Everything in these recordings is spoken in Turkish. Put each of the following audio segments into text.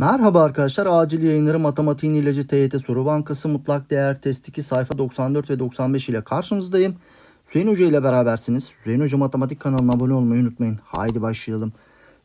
Merhaba arkadaşlar. Acil yayınları matematiğin ilacı TYT soru bankası mutlak değer test 2 sayfa 94 ve 95 ile karşınızdayım. Hüseyin Hoca ile berabersiniz. Hüseyin Hoca matematik kanalına abone olmayı unutmayın. Haydi başlayalım.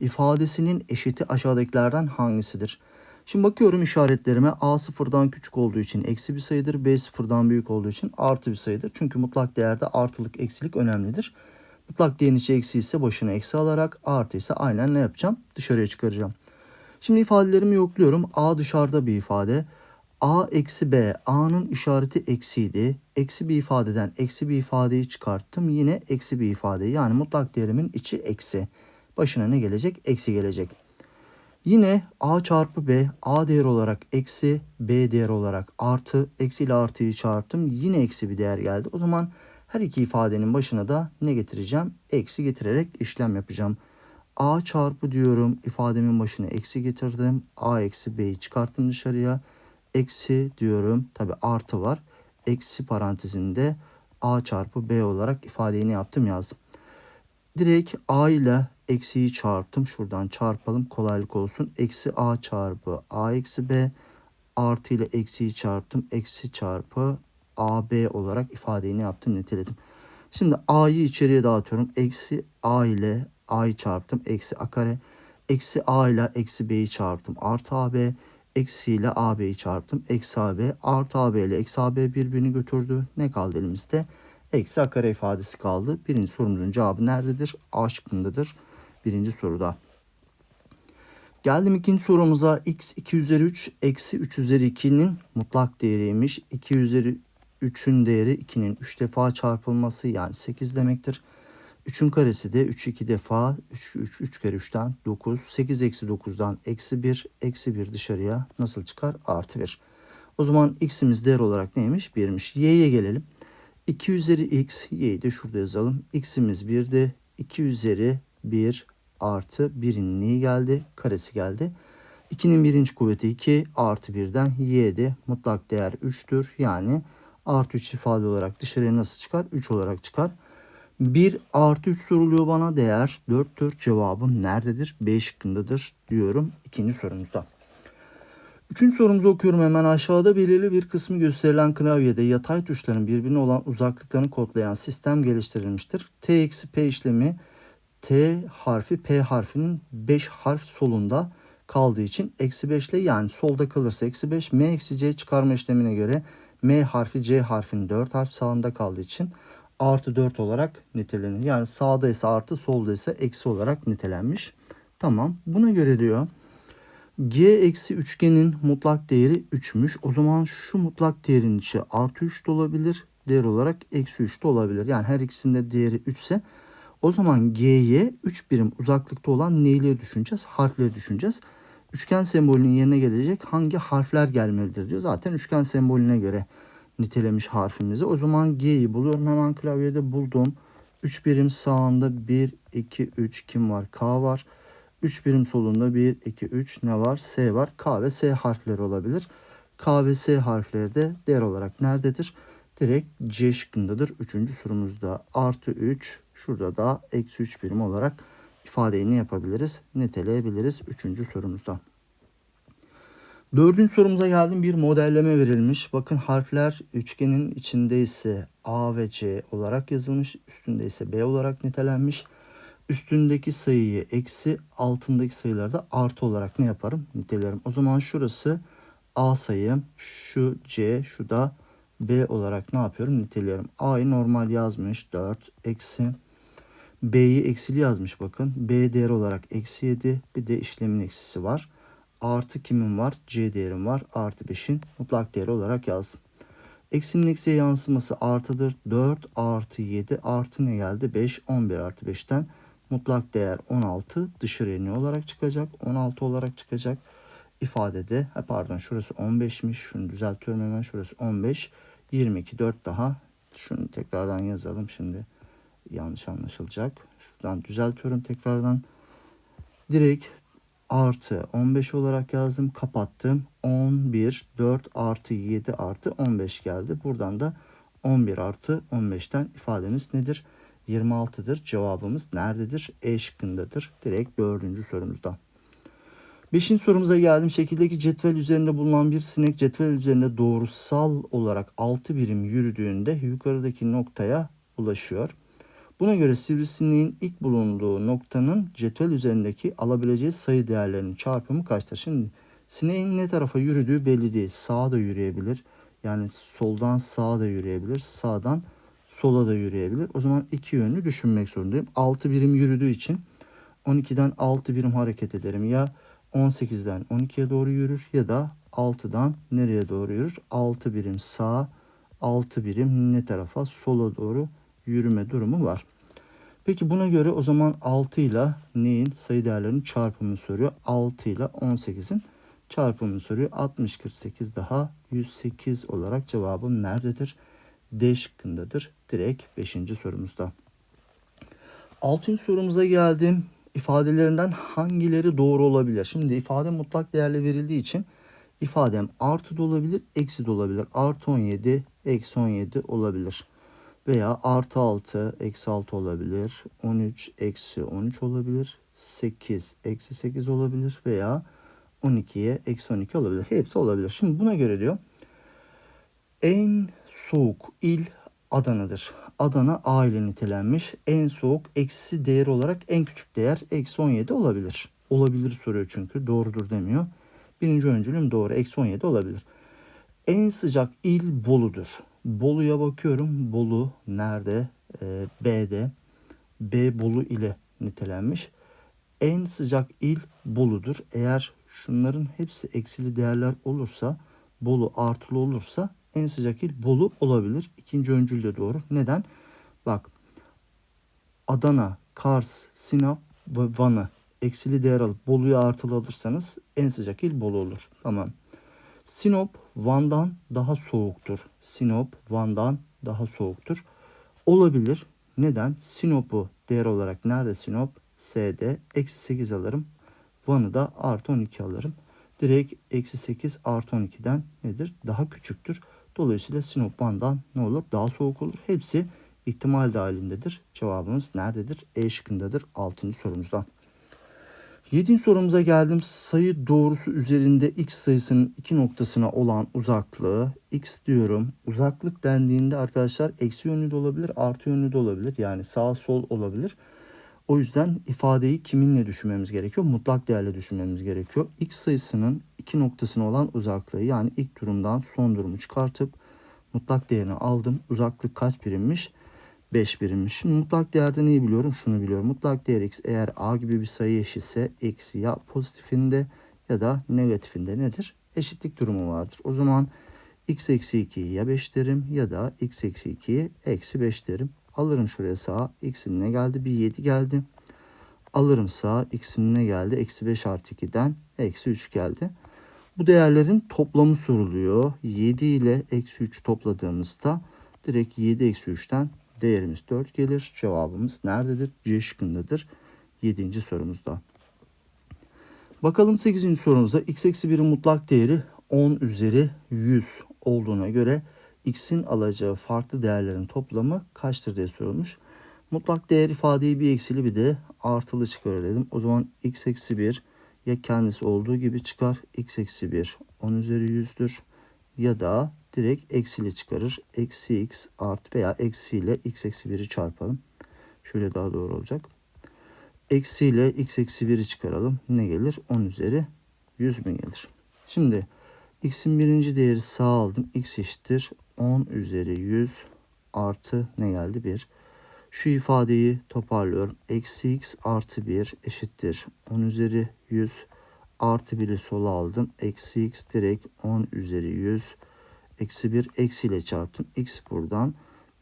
İfadesinin eşiti aşağıdakilerden hangisidir? Şimdi bakıyorum işaretlerime A sıfırdan küçük olduğu için eksi bir sayıdır. B sıfırdan büyük olduğu için artı bir sayıdır. Çünkü mutlak değerde artılık eksilik önemlidir. Mutlak değerin içi eksi ise başına eksi alarak artı ise aynen ne yapacağım? Dışarıya çıkaracağım. Şimdi ifadelerimi yokluyorum. A dışarıda bir ifade. A eksi B. A'nın işareti eksiydi. Eksi bir ifadeden eksi bir ifadeyi çıkarttım. Yine eksi bir ifade. Yani mutlak değerimin içi eksi. Başına ne gelecek? Eksi gelecek. Yine A çarpı B. A değer olarak eksi. B değer olarak artı. Eksi ile artıyı çarptım. Yine eksi bir değer geldi. O zaman her iki ifadenin başına da ne getireceğim? Eksi getirerek işlem yapacağım. A çarpı diyorum ifademin başına eksi getirdim. A eksi B'yi çıkarttım dışarıya. Eksi diyorum tabi artı var. Eksi parantezinde A çarpı B olarak ifadeyi ne yaptım yazdım. Direkt A ile eksiyi çarptım. Şuradan çarpalım kolaylık olsun. Eksi A çarpı A eksi B artı ile eksiyi çarptım. Eksi çarpı AB olarak ifadeyi ne yaptım niteledim. Şimdi A'yı içeriye dağıtıyorum. Eksi A ile A'yı çarptım. Eksi A kare. Eksi A ile eksi B'yi çarptım. Artı AB. Eksi ile AB'yi çarptım. Eksi AB. Artı AB ile eksi AB birbirini götürdü. Ne kaldı elimizde? Eksi A kare ifadesi kaldı. Birinci sorumuzun cevabı nerededir? A şıkkındadır. Birinci soruda. Geldim ikinci sorumuza. X 2 üzeri 3 eksi 3 üzeri 2'nin mutlak değeriymiş. 2 üzeri 3'ün değeri 2'nin 3 defa çarpılması yani 8 demektir. 3'ün karesi de 3 2 defa 3 3 3 kere 3'ten 9. 8 eksi 9'dan eksi 1 eksi 1 dışarıya nasıl çıkar? Artı 1. O zaman x'imiz değer olarak neymiş? 1'miş. y'ye gelelim. 2 üzeri x y'yi de şurada yazalım. x'imiz 1'di. 2 üzeri 1 artı 1'in neyi geldi? Karesi geldi. 2'nin birinci kuvveti 2 artı 1'den y'de mutlak değer 3'tür. Yani artı 3 ifade olarak dışarıya nasıl çıkar? 3 olarak çıkar. 1 artı 3 soruluyor bana değer 4'tür. Cevabım nerededir? B şıkkındadır diyorum ikinci sorumuzda. Üçüncü sorumuzu okuyorum hemen aşağıda belirli bir kısmı gösterilen klavyede yatay tuşların birbirine olan uzaklıklarını kodlayan sistem geliştirilmiştir. T eksi P işlemi T harfi P harfinin 5 harf solunda kaldığı için eksi 5 ile yani solda kalırsa eksi 5 M eksi C çıkarma işlemine göre M harfi C harfinin 4 harf sağında kaldığı için artı 4 olarak nitelenir. Yani sağda ise artı solda ise eksi olarak nitelenmiş. Tamam buna göre diyor G eksi üçgenin mutlak değeri 3'müş. O zaman şu mutlak değerin içi artı 3 de olabilir. Değer olarak eksi 3 de olabilir. Yani her ikisinde değeri 3 ise o zaman G'ye 3 birim uzaklıkta olan neyleri düşüneceğiz? Harfleri düşüneceğiz. Üçgen sembolünün yerine gelecek hangi harfler gelmelidir diyor. Zaten üçgen sembolüne göre nitelemiş harfimizi. O zaman G'yi buluyorum. Hemen klavyede buldum. 3 birim sağında 1, 2, 3 kim var? K var. 3 birim solunda 1, 2, 3 ne var? S var. K ve S harfleri olabilir. K ve S harfleri de değer olarak nerededir? Direkt C şıkkındadır. Üçüncü sorumuzda artı 3. Şurada da eksi 3 birim olarak ifadeyi ne yapabiliriz? Niteleyebiliriz. Üçüncü sorumuzda. Dördüncü sorumuza geldim. Bir modelleme verilmiş. Bakın harfler üçgenin içinde ise A ve C olarak yazılmış. Üstünde ise B olarak nitelenmiş. Üstündeki sayıyı eksi altındaki sayıları da artı olarak ne yaparım? Nitelerim. O zaman şurası A sayım. Şu C şu da B olarak ne yapıyorum? Niteliyorum. A'yı normal yazmış. 4 eksi. B'yi eksili yazmış bakın. B değer olarak eksi 7. Bir de işlemin eksisi var artı kimin var? C değerim var. Artı 5'in mutlak değeri olarak yazdım. Eksinin eksiye yansıması artıdır. 4 artı 7 artı ne geldi? 5. 11 artı 5'ten mutlak değer 16 dışarıya ne olarak çıkacak? 16 olarak çıkacak. İfadede ha pardon şurası 15'miş. Şunu düzeltiyorum hemen. Şurası 15. 22 4 daha. Şunu tekrardan yazalım şimdi. Yanlış anlaşılacak. Şuradan düzeltiyorum tekrardan. Direkt artı 15 olarak yazdım. Kapattım. 11, 4 artı 7 artı 15 geldi. Buradan da 11 artı 15'ten ifademiz nedir? 26'dır. Cevabımız nerededir? E şıkkındadır. Direkt dördüncü sorumuzda. Beşinci sorumuza geldim. Şekildeki cetvel üzerinde bulunan bir sinek cetvel üzerinde doğrusal olarak 6 birim yürüdüğünde yukarıdaki noktaya ulaşıyor. Buna göre sivrisineğin ilk bulunduğu noktanın cetvel üzerindeki alabileceği sayı değerlerinin çarpımı kaçtır? Şimdi sineğin ne tarafa yürüdüğü belli değil. Sağa da yürüyebilir. Yani soldan sağa da yürüyebilir. Sağdan sola da yürüyebilir. O zaman iki yönlü düşünmek zorundayım. 6 birim yürüdüğü için 12'den 6 birim hareket ederim. Ya 18'den 12'ye doğru yürür ya da 6'dan nereye doğru yürür? 6 birim sağa, 6 birim ne tarafa? Sola doğru yürüme durumu var. Peki buna göre o zaman 6 ile neyin sayı değerlerinin çarpımını soruyor. 6 ile 18'in çarpımını soruyor. 60 48 daha 108 olarak cevabım nerededir? D şıkkındadır. Direkt 5. sorumuzda. 6. sorumuza geldim. İfadelerinden hangileri doğru olabilir? Şimdi ifade mutlak değerle verildiği için ifadem artı da olabilir, eksi de olabilir. Artı 17, eksi 17 olabilir. Veya artı 6, eksi 6 olabilir. 13, eksi 13 olabilir. 8, eksi 8 olabilir. Veya 12'ye eksi 12 olabilir. Hepsi olabilir. Şimdi buna göre diyor. En soğuk il Adana'dır. Adana A ile nitelenmiş. En soğuk eksi değer olarak en küçük değer eksi 17 olabilir. Olabilir soruyor çünkü doğrudur demiyor. Birinci öncülüm doğru eksi 17 olabilir. En sıcak il Bolu'dur. Bolu'ya bakıyorum. Bolu nerede? Ee, B'de. B Bolu ile nitelenmiş. En sıcak il Bolu'dur. Eğer şunların hepsi eksili değerler olursa Bolu artılı olursa en sıcak il Bolu olabilir. İkinci öncül de doğru. Neden? Bak Adana, Kars, Sinop ve Van'ı eksili değer alıp Bolu'yu artılı alırsanız en sıcak il Bolu olur. Tamam. Sinop Van'dan daha soğuktur. Sinop Van'dan daha soğuktur. Olabilir. Neden? Sinop'u değer olarak nerede Sinop? S'de. Eksi 8 alırım. Van'ı da artı 12 alırım. Direkt eksi 8 artı 12'den nedir? Daha küçüktür. Dolayısıyla Sinop Van'dan ne olur? Daha soğuk olur. Hepsi ihtimal dahilindedir. Cevabımız nerededir? E şıkkındadır 6. sorumuzda. 7. sorumuza geldim. Sayı doğrusu üzerinde x sayısının iki noktasına olan uzaklığı x diyorum. Uzaklık dendiğinde arkadaşlar eksi yönlü de olabilir, artı yönlü de olabilir. Yani sağ sol olabilir. O yüzden ifadeyi kiminle düşünmemiz gerekiyor? Mutlak değerle düşünmemiz gerekiyor. X sayısının iki noktasına olan uzaklığı yani ilk durumdan son durumu çıkartıp mutlak değerini aldım. Uzaklık kaç birimmiş? 5 birimmiş. Şimdi mutlak değerde neyi biliyorum? Şunu biliyorum. Mutlak değer x eğer a gibi bir sayı eşitse eksi ya pozitifinde ya da negatifinde nedir? Eşitlik durumu vardır. O zaman x eksi 2'yi ya 5 derim ya da x eksi 2'yi eksi 5 derim. Alırım şuraya sağa. X'im ne geldi? Bir 7 geldi. Alırım sağa. X'im ne geldi? Eksi 5 artı 2'den eksi 3 geldi. Bu değerlerin toplamı soruluyor. 7 ile eksi 3 topladığımızda direkt 7 eksi 3'ten değerimiz 4 gelir. Cevabımız nerededir? C şıkkındadır. 7. sorumuzda. Bakalım 8. sorumuza. x eksi 1'in mutlak değeri 10 üzeri 100 olduğuna göre x'in alacağı farklı değerlerin toplamı kaçtır diye sorulmuş. Mutlak değer ifadeyi bir eksili bir de artılı çıkaralım. O zaman x eksi 1 ya kendisi olduğu gibi çıkar. x eksi 1 10 üzeri 100'dür. Ya da direkt eksili çıkarır. Eksi x artı veya eksi ile x eksi 1'i çarpalım. Şöyle daha doğru olacak. Eksi ile x eksi 1'i çıkaralım. Ne gelir? 10 üzeri 100 mi gelir? Şimdi x'in birinci değeri sağ aldım. x eşittir 10 üzeri 100 artı ne geldi? 1. Şu ifadeyi toparlıyorum. Eksi x artı 1 eşittir 10 üzeri 100 artı 1'i sola aldım. Eksi x direkt 10 üzeri 100 eksi 1 eksi ile çarptım. x buradan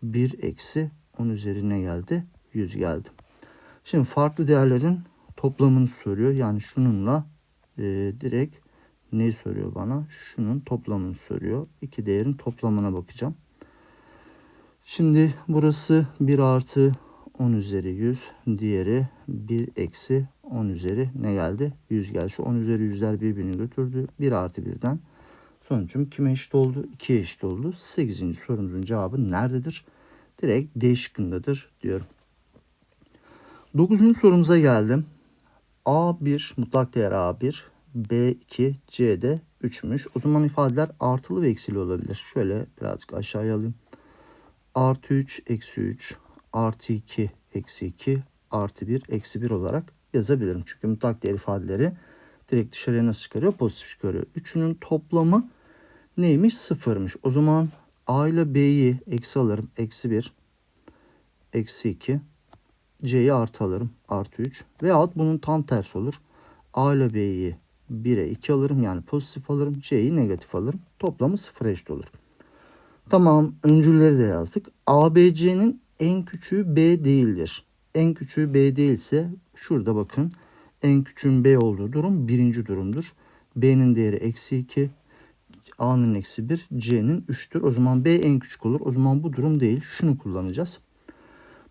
1 eksi 10 üzerine geldi. 100 geldi. Şimdi farklı değerlerin toplamını soruyor. Yani şununla e, direkt neyi soruyor bana? Şunun toplamını soruyor. İki değerin toplamına bakacağım. Şimdi burası 1 artı 10 üzeri 100. Diğeri 1 eksi 10 üzeri ne geldi? 100 geldi. Şu 10 üzeri yüzler birbirini götürdü. 1 artı 1'den sonucum kime eşit oldu? 2'ye eşit oldu. 8. sorumuzun cevabı nerededir? Direkt D şıkkındadır diyorum. 9. sorumuza geldim. A1 mutlak değer A1 B2, C de 3'müş. O zaman ifadeler artılı ve eksili olabilir. Şöyle birazcık aşağıya alayım. Artı 3, eksi 3, artı 2, eksi 2, artı 1, eksi 1 olarak yazabilirim. Çünkü mutlak değer ifadeleri direkt dışarıya nasıl çıkarıyor? Pozitif çıkarıyor. Üçünün toplamı neymiş? Sıfırmış. O zaman A ile B'yi eksi alırım. Eksi 1, eksi 2. C'yi artı alırım. Artı 3. Veyahut bunun tam tersi olur. A ile B'yi 1'e 2 alırım. Yani pozitif alırım. C'yi negatif alırım. Toplamı sıfıra eşit olur. Tamam. Öncülleri de yazdık. ABC'nin en küçüğü B değildir. En küçüğü B değilse şurada bakın. En küçüğün B olduğu durum birinci durumdur. B'nin değeri eksi 2. A'nın eksi 1. C'nin 3'tür. O zaman B en küçük olur. O zaman bu durum değil. Şunu kullanacağız.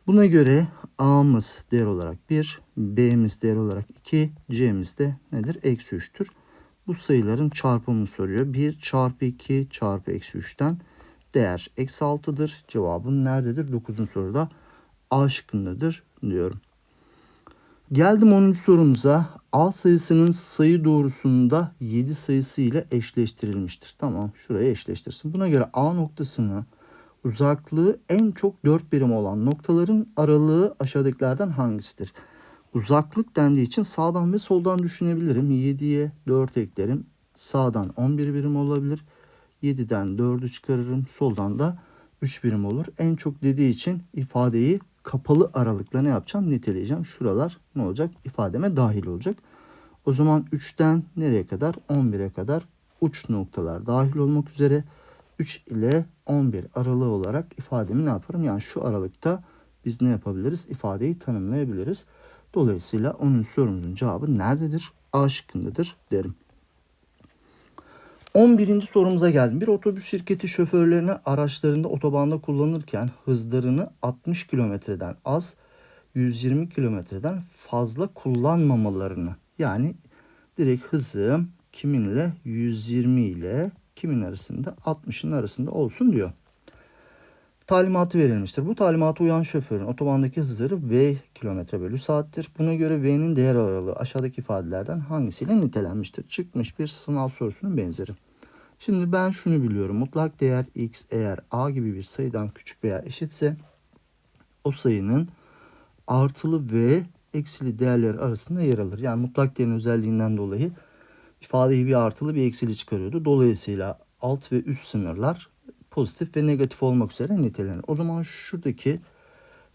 Buna göre A'mız değer olarak 1, B'miz değer olarak 2, C'miz de nedir? Eksi 3'tür. Bu sayıların çarpımını soruyor. 1 çarpı 2 çarpı eksi 3'ten değer eksi 6'dır. Cevabın nerededir? 9. soruda A şıkkındadır diyorum. Geldim 10. sorumuza. A sayısının sayı doğrusunda 7 sayısı ile eşleştirilmiştir. Tamam şuraya eşleştirsin. Buna göre A noktasını uzaklığı en çok 4 birim olan noktaların aralığı aşağıdakilerden hangisidir? Uzaklık dendiği için sağdan ve soldan düşünebilirim. 7'ye 4 eklerim. Sağdan 11 birim olabilir. 7'den 4'ü çıkarırım. Soldan da 3 birim olur. En çok dediği için ifadeyi kapalı aralıkla ne yapacağım? Niteleyeceğim. Şuralar ne olacak? İfademe dahil olacak. O zaman 3'ten nereye kadar? 11'e kadar uç noktalar dahil olmak üzere 3 ile 11 aralığı olarak ifademi ne yaparım? Yani şu aralıkta biz ne yapabiliriz? İfadeyi tanımlayabiliriz. Dolayısıyla onun sorumuzun cevabı nerededir? A şıkkındadır derim. 11. sorumuza geldim. Bir otobüs şirketi şoförlerini araçlarında otobanda kullanırken hızlarını 60 kilometreden az 120 kilometreden fazla kullanmamalarını yani direkt hızım kiminle 120 ile kimin arasında 60'ın arasında olsun diyor. Talimatı verilmiştir. Bu talimata uyan şoförün otobandaki hızları V kilometre bölü saattir. Buna göre V'nin değer aralığı aşağıdaki ifadelerden hangisiyle nitelenmiştir? Çıkmış bir sınav sorusunun benzeri. Şimdi ben şunu biliyorum. Mutlak değer x eğer a gibi bir sayıdan küçük veya eşitse o sayının artılı ve eksili değerler arasında yer alır. Yani mutlak değerin özelliğinden dolayı ifadeyi bir artılı bir eksili çıkarıyordu. Dolayısıyla alt ve üst sınırlar pozitif ve negatif olmak üzere nitelenir. O zaman şuradaki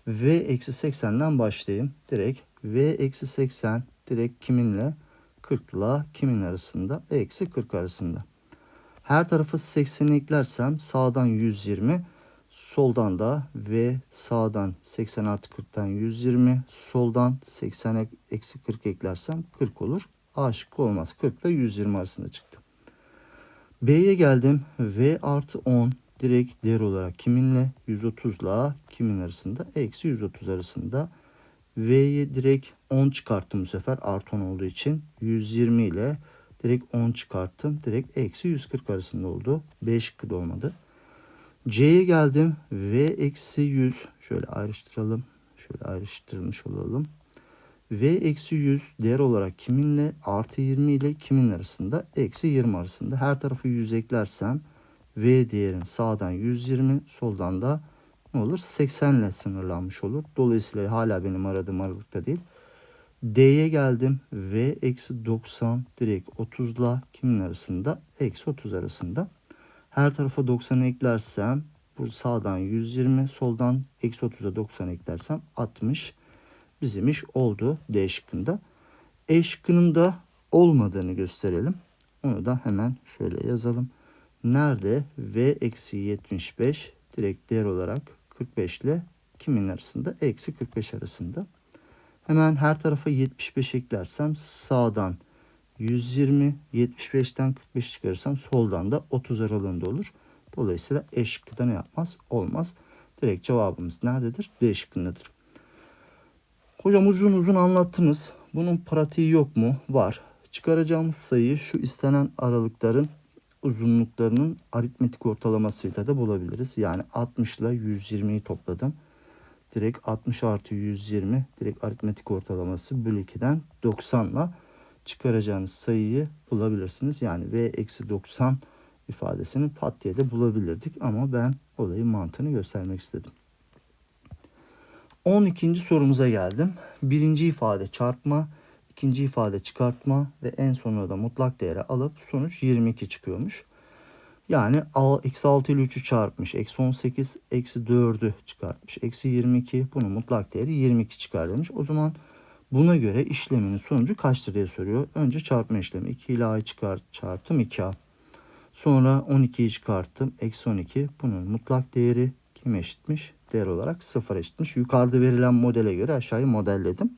v eksi 80'den başlayayım. Direkt v eksi 80 direkt kiminle 40 ile kimin arasında? Eksi 40 arasında. Her tarafı 80 eklersem sağdan 120, soldan da ve sağdan 80 artı 40'tan 120, soldan 80 eksi 40 eklersem 40 olur. A şıkkı olmaz. 40 ile 120 arasında çıktı. B'ye geldim. V artı 10 direkt değer olarak kiminle? 130 ile kimin arasında? Eksi 130 arasında. V'ye direkt 10 çıkarttım bu sefer artı 10 olduğu için. 120 ile direkt 10 çıkarttım. Direkt eksi 140 arasında oldu. B şıkkı da olmadı. C'ye geldim. V eksi 100. Şöyle ayrıştıralım. Şöyle ayrıştırmış olalım. V eksi 100 değer olarak kiminle? Artı 20 ile kimin arasında? Eksi 20 arasında. Her tarafı 100 eklersem V değerin sağdan 120 soldan da ne olur? 80 ile sınırlanmış olur. Dolayısıyla hala benim aradığım aralıkta değil. D'ye geldim. V eksi 90 direkt 30 ile kimin arasında? Eksi 30 arasında. Her tarafa 90 eklersem bu sağdan 120 soldan eksi 30'a 90 eklersem 60 bizim iş oldu D şıkkında. E şıkkının da olmadığını gösterelim. Onu da hemen şöyle yazalım. Nerede V eksi 75 direkt değer olarak 45 ile kimin arasında? Eksi 45 arasında. Hemen her tarafa 75 eklersem sağdan 120, 75'ten 45 çıkarırsam soldan da 30 aralığında olur. Dolayısıyla E şıkkı ne yapmaz? Olmaz. Direkt cevabımız nerededir? D şıkkındadır. Hocam uzun uzun anlattınız. Bunun pratiği yok mu? Var. Çıkaracağımız sayı şu istenen aralıkların uzunluklarının aritmetik ortalamasıyla da bulabiliriz. Yani 60 ile 120'yi topladım. Direkt 60 artı 120 direkt aritmetik ortalaması bölü 2'den 90 ile çıkaracağınız sayıyı bulabilirsiniz. Yani v eksi 90 ifadesini pat diye de bulabilirdik ama ben olayın mantığını göstermek istedim. 12. sorumuza geldim. Birinci ifade çarpma, ikinci ifade çıkartma ve en sonunda da mutlak değere alıp sonuç 22 çıkıyormuş. Yani eksi 6 ile 3'ü çarpmış. Eksi 18, eksi 4'ü çıkartmış. Eksi 22. Bunun mutlak değeri 22 çıkar demiş. O zaman buna göre işleminin sonucu kaçtır diye soruyor. Önce çarpma işlemi. 2 ile a'yı çıkar, çarptım 2a. Sonra 12'yi çıkarttım. Eksi 12. Bunun mutlak değeri kime eşitmiş? Değer olarak 0 eşitmiş. Yukarıda verilen modele göre aşağıyı modelledim.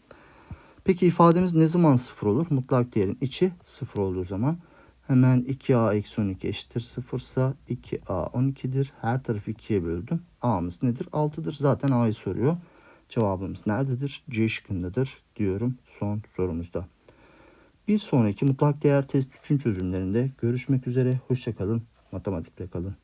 Peki ifademiz ne zaman 0 olur? Mutlak değerin içi 0 olduğu zaman hemen 2a eksi 12 eşittir 0 ise 2a 12'dir. Her tarafı 2'ye böldüm. a'mız nedir? 6'dır. Zaten a'yı soruyor. Cevabımız nerededir? C şıkkındadır diyorum son sorumuzda. Bir sonraki mutlak değer test 3'ün çözümlerinde görüşmek üzere. Hoşçakalın. Matematikle kalın.